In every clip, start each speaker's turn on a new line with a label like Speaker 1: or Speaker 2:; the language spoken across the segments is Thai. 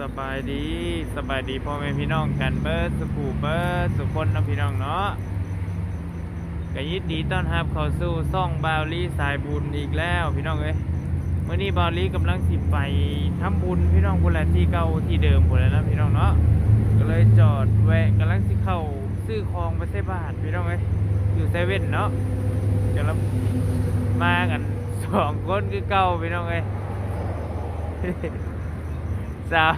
Speaker 1: สบายดีสบายดีพ่อแม่พี่น้องกันเบิร์ดสุขูเบิร์ดสุคนนะพี่น้องเนาะก็ยินดีต้อนรับเข้าสู่ซ่องบาวลี่สายบุญอีกแล้วพี่น้องเอ้ยเมื่อนี้บาวลี่กำลังสิไปทำบุญพี่น้องบุญแหละที่เก่าที่เดิมบุญแล้วนะพี่น้องเนาะก็เลยจอดแวะกำลังสิเข้าซื้อของไปใส่บาทพี่น้องเอ้ยอยู่เซเว่นเนาะกำลังมากันสองคนคือเก่าพี่น้องเอ้ย สาว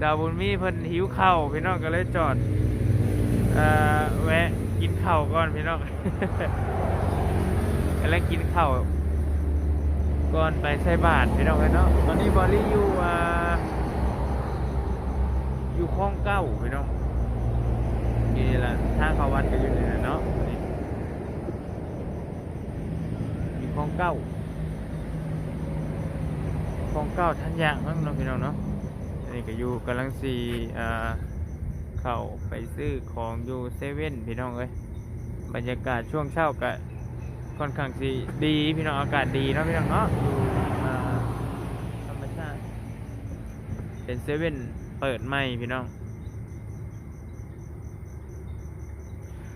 Speaker 1: สาวบุญมีเพิ่นหิวข้าวพี่น้องก็เลยจอดเอ่อแวะกินข้าวก่อนพี่น้องแล้วกินข้าวก่อนไปใส่บาตรพี่น้องเนาะตอนนี้บอลลี่อยู่อ่าอยู่คลองเก้าพี่น้องนี่แหละทางเขาวัดก็อยู่นี่แหละเนาะอยู่คลองเก้าคลองเก้าทันยางมั้งเนาะพี่น้องเนาะ นนี้ก็อยู่กำลังสีอ่าเข้าไปซื้อของอยู่เซเว่นพี่น้องเอ้ยบรรยากาศช่วงเช้าก็ค่อนข้างสีดีพี่น้องอากาศดีเนาะพี่น้องเนาะอยู่ธรรมชาติเป็นเซเว่นเปิดใหม่พี่น้อง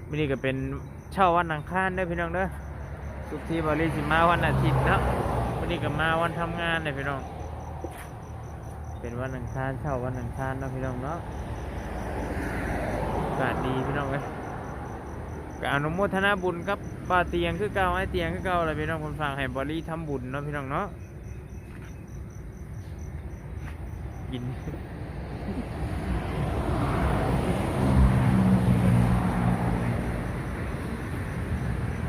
Speaker 1: วันนี้ก็เป็นเช่าวันอังคารเด้อพี่น้องเด้อทุกทีบริสิมาวันอาทิตย์เนาะวันนี้ก็มาวันทำงานเลยพี่น้อง เป็นวันอังคารเช้าวันอังคารเนาะพี่น้องเนาะอากาศดีพี่น้องเอ้ยก็อนุโมทนาบุญครับป้าเตียงคือเก่าไอ้เตียงคือเก่าเลยพี่น้องคนฟังให้บริทำบุญเนาะพี่น้องเนาะกิน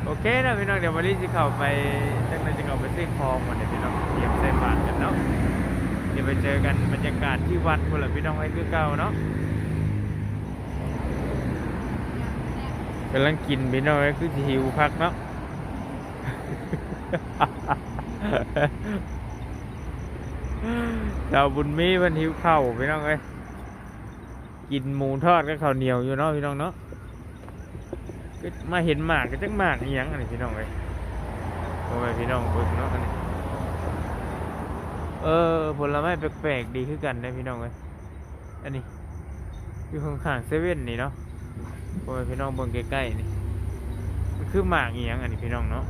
Speaker 1: โอเคนะพี่น้องเดี๋ยวบริจะเข้าไปจังเลยจะเข้าไปซื้อของวันเดี๋ยวพี่น้องเตรียมใส่บาตรกันเนาะ เดี๋ยวไปเจอกันบรรยากาศที่วัดคนละพี่น้องไอ้คือเก่าเนาะกำลังกินพี่น้องไอ้คือหิวพักเนาะชาบุญมีมันหิวเข้าพี่น้องเอ้ยกินหมูทอดกับข้าวเหนียวอยู่เนาะพี่น้องเนาะก็มาเห็นหมากก็จังหมากอีหยังอันนี้พี่น้องเอ้ยโอ้ยพี่น้องเบิ่งเนาะอันนี้ เออ ผลไม้แปลกๆดีขึ้นกันนะพี่น้องเอ้ยอันนี้ อยู่ข้างๆเซเว่นนี่เนาะโอ้ยพี่น้องเบิ่งใกล้ๆนี่มันคือหมากเอีหยังอันนี้พี่น้องเนาะ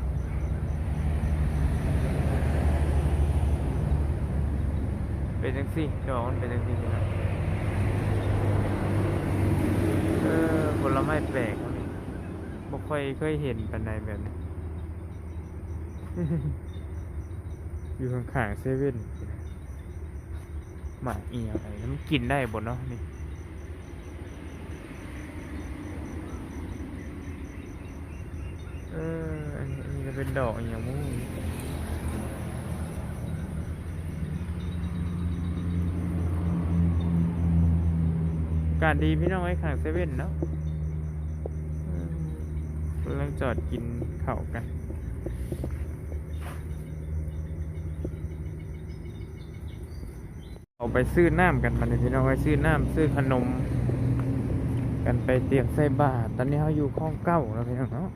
Speaker 1: เป็นจังซี่จอกมันเป็นจังซี่พี่น้องเออผลไม้แปลกนนี้บ่ค่อยเคยเห็นปานใดแบบนี้ อยู่ข้างๆเซเว่นหมาเอีอะไรมันกินได้บนเนาะนี่เอออันนี้จะเป็นดอกอย่างมู้การดีพี่น้องไว้ข้างเซเว่นเนาะกำลังจอดกินเข้ากัน เอาไปซื้อน้ำกันมาเลยพี่น้องไปซื้อน้ำซื้อขนม กันไปเตรียมใส่บาตรตอนนี้เขาอยู่ข้องเก้าแล้วพี่น้องเนาะ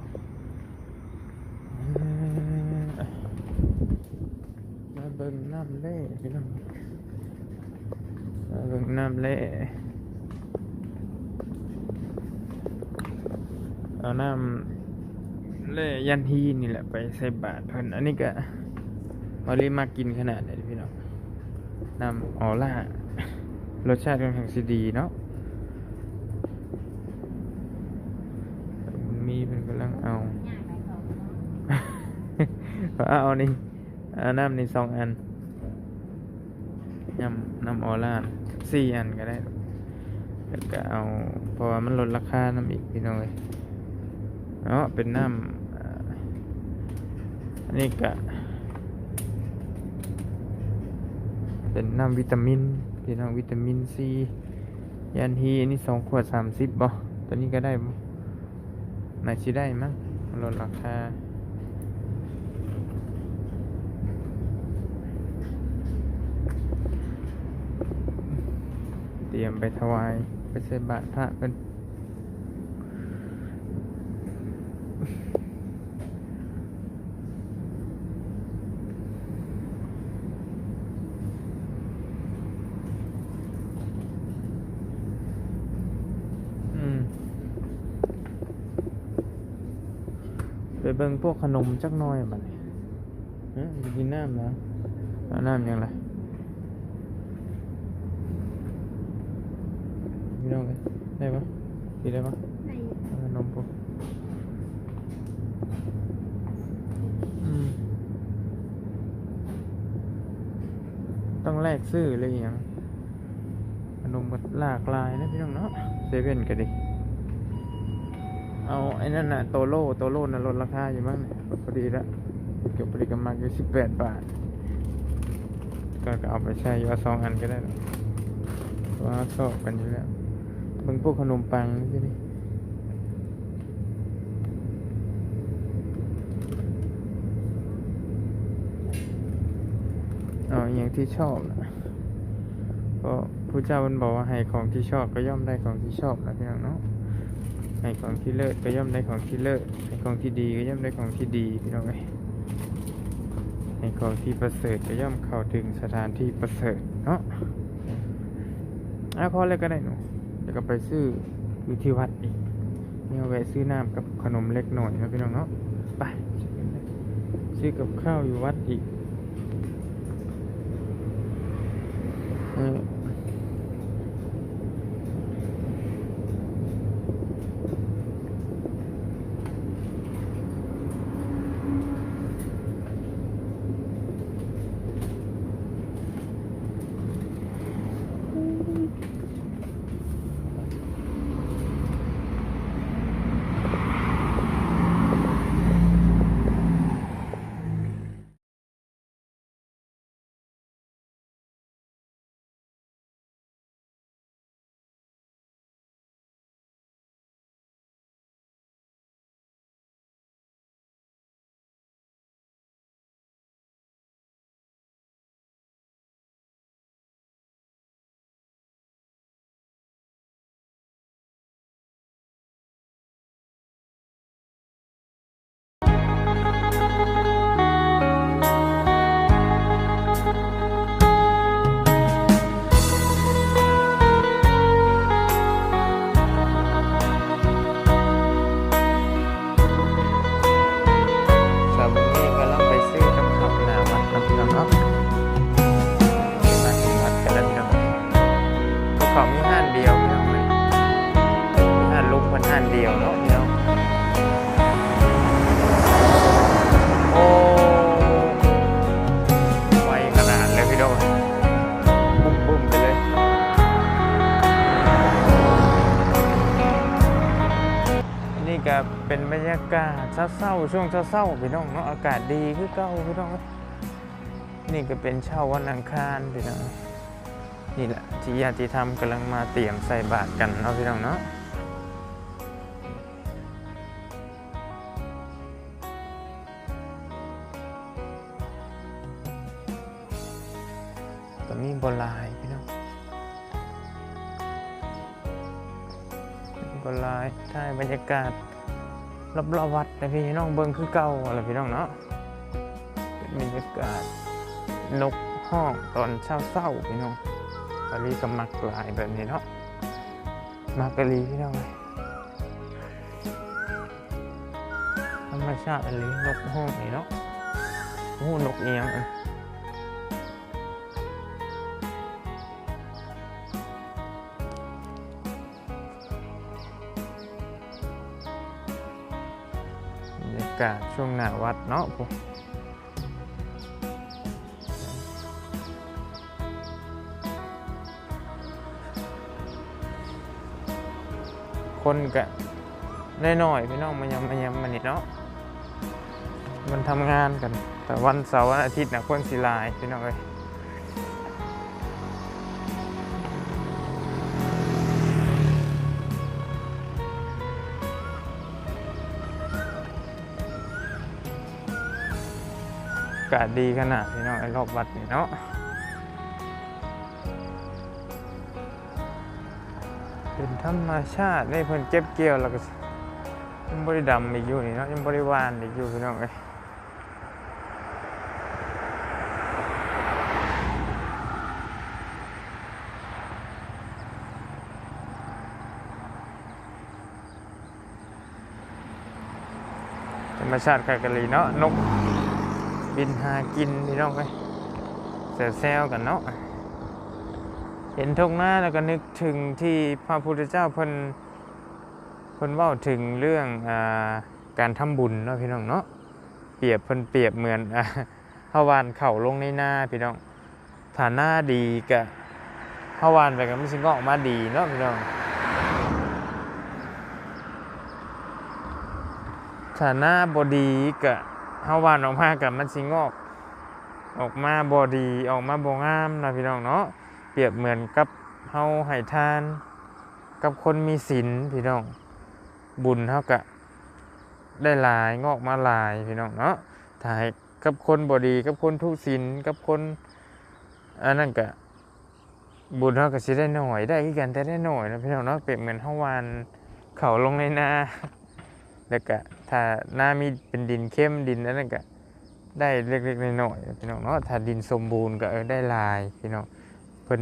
Speaker 1: มาเบิ่งน้ำเล่พี่น้องมาเบิ่งน้ำเล่เอาน้ำเล่ยันฮีนี่แหละไปใส่บาตรเพิ่นอันนี้ก็มาเรีมากินขนาดไหนพี่น้อง นำออล่ารสชาติค่อนข้างสิดีเนาะมีเป็นกำลังเอาเอาเอานี่เอาน้ำนี่สองอันน้ำน้ำออล่าสี่อันก็ได้แล้วก็เอาเพราะว่ามันลดราคาน้ำอีกพี่น้องเลยเนาะเป็นน้ำอันนี้ก็ เป็นน้ำวิตามินพี่น้องวิตามินซียันฮีอันนี้สองขวดสามสิบบ่ตัวนี้ก็ได้บ่น่าชิได้มั้งลดราคาเตรียมไปถวาย ไปใส่บาตรพระเป็น เบิ่งพวกขนมจักหน่อยบัดนี้ฮะจะกินน้ำแล้วน้ำยังไงพี่น้องเอ้ยได้ปะกินได้ปะขนมพวกต้องแลกซื้อเลยอย่างขนมก็หลากหลายนะพี่น้องเนาะเซเว่นก็ดี เอาไอ้นั่นน่ะโตโร่โตโร่น่ะลดราคาอยู่มั้งเนี่ยพอดีละเกือบพอดีกำลังอยู่สิบแปดบาท ก็เอาไปใช้อยู่ว่าสองอันก็ได้เพราะว่าชอบกันอยู่แล้วเบิ่งพวกขนมปังนี่สินี่เอาอย่างที่ชอบนะก็พระเจ้ามันบอกว่าให้ของที่ชอบก็ย่อมได้ของที่ชอบนะพี่น้องเนาะ ให้ของที่เลิศก็ย่อมได้ของที่เลิศให้ของที่ดีก็ย่อมได้ของที่ดีพี่น้องเอ้ยให้ของที่ประเสริฐก็ย่อมเข้าถึงสถานที่ประเสริฐเนาะอะพอเลยก็ได้หนูเดี๋ยวก็ไปซื้ออยู่ที่วัดอีกนี่เอาไว้ซื้อน้ำกับขนมเล็กหน่อยนะพี่น้องเนาะไปซื้อกับข้าวอยู่วัดอีกเออากาศเศร้าช่วงเศร้าพี่น้องเนาะอากาศดีคือเก่าพี่น้องนี่ก็เป็นเช้าวันอังคารพี่น้องนี่แหละที่ญาติธรรมกำลังมาเตรียมใส่บาตรกันเนาะพี่น้องเนาะก็มีบลายพี่น้องก็ไลายถ่ายบรรยากาศ รอบๆวัดนะพี่น้องเบิ้งคือเก่าอะไรพี่น้องเนาะเป็นบรรยากาศนกห้องตอนเช้าเศร้าๆพี่น้องกะลีก็มักหลายแบบนี้เนาะมักกะลีพี่น้องเลยธรรมชาติอะไรนกห้องนี่เนาะโอ้นกเอียงอะากาศช่วงหน้าวัดเนาะพวกคนกะน้อยๆพี่น้องมายำมายำมันนี่เนาะมันทำงานกัน แต่วันเสาร์วันอาทิตย์นะคนสีลายพี่น้องเอ้ยาศดีขนาดพี่น้องไอ้รอบวัดนี่เนาะเป็นธรรมชาติได้เพิ่นเก็บเกี่ยวแล้วก็ยังบริดำอีกอยู่นี่เนาะยังบริวานอีกอยู่พี่น้องเอ้ยบรรมชาติคากะลีเนาะนก บินหากินพี่น้องเอ้ยแซวๆกันเนาะเห็นทงหน้าแล้วก็นึกถึงที่พระพุทธเจ้าเพิ่นเพิ่นว้าถึงเรื่องอาการทำบุญเนาะพี่น้องเนาะเปรียบเพิ่นเปรียบเหมือนอาเฮาวานเข่าลงในหน้าพี่น้องถ้าหน้าดีก็เฮาวานไปก็มันสิงอกมาดีเนาะพี่น้องถ้าหน้าบอดีกะ เฮาวานออกมากับมันสิงอก ออกมาบอดีออกมาบ่งามนะพี่น้องเนาะเปรียบเหมือนกับเฮาให้ทาน กับคนมีศีลพี่น้อง บุญเฮากะได้หลายงอกมาหลายพี่น้องเนาะถ้าให้กับคนบอดีกับคนทุศีลกับคนอันนั้นกะบุญเฮาก็สิได้หน่อยได้กันแต่ได้หน่อยนะพี่น้องเนาะเปรียบเหมือนเฮาวานเขาลงในนา แล้วก็ถ้าหน้ามีเป็นดินเข้มดินอันนั้นก็ได้เล็กๆน้อยๆพี่น้องเนาะถ้าดินสมบูรณ์ก็เออได้ลายพี่น้องเพิ่น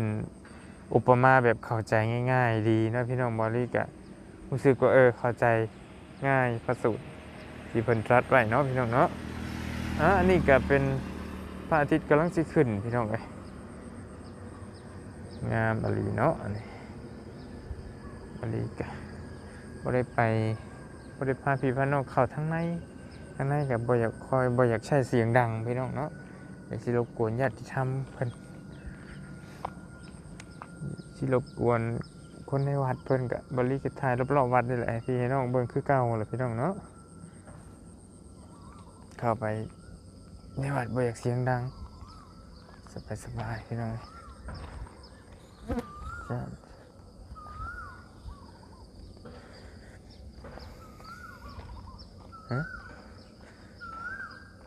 Speaker 1: อุปมาแบบเข้าใจง่าย ๆ ดีเนาะพี่น้องบอลลี่ก็รู้สึกว่าเออเข้าใจง่ายประสูตรที่เพิ่นตรัสไว้เนาะพี่น้องเนาะอะอันนี้ก็เป็นพระอาทิตย์กำลังสิขึ้นพี่น้องเอ้ยงามอลีเนาะอันนี้อลีก็บ่ได้ไป บริพาพี่พาน้องเข้าทั้งในทั้งในกับบ่อยากคอยบ่อยากใช้เสียงดังพี่น้องเนาะอยากสิรบกวนญาติธรรมเพิ่นสิรบกวนคนในวัดเพิ่นกับบริกรถ่ายรอบๆวัดนี่แหละพี่น้องเบิ่งคือเก่าแหละพี่น้องเนาะเข้าไปในวัดบ่อยากเสียงดังสบายๆพี่น้อง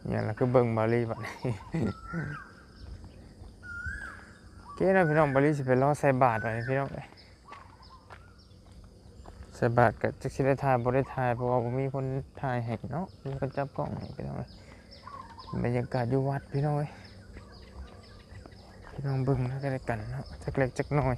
Speaker 1: เนี่ยเราคือเบิ่งบาลีบัดนี้โอเคนะพี่น้องบาลีสิไปรอใส่บาทไว้พี่น้องเอ้ยใส่บาทก็จะสิได้ถ่ายบ่ได้ถ่ายเพราะว่าบ่มีคนถ่ายให้เนาะมีคนจับกล้องให้พี่น้องเอ้ยบรรยากาศอยู่วัดพี่น้องเอ้ยพี่น้องเบิ่งแล้วกันเนาะจักเล็กจักน้อย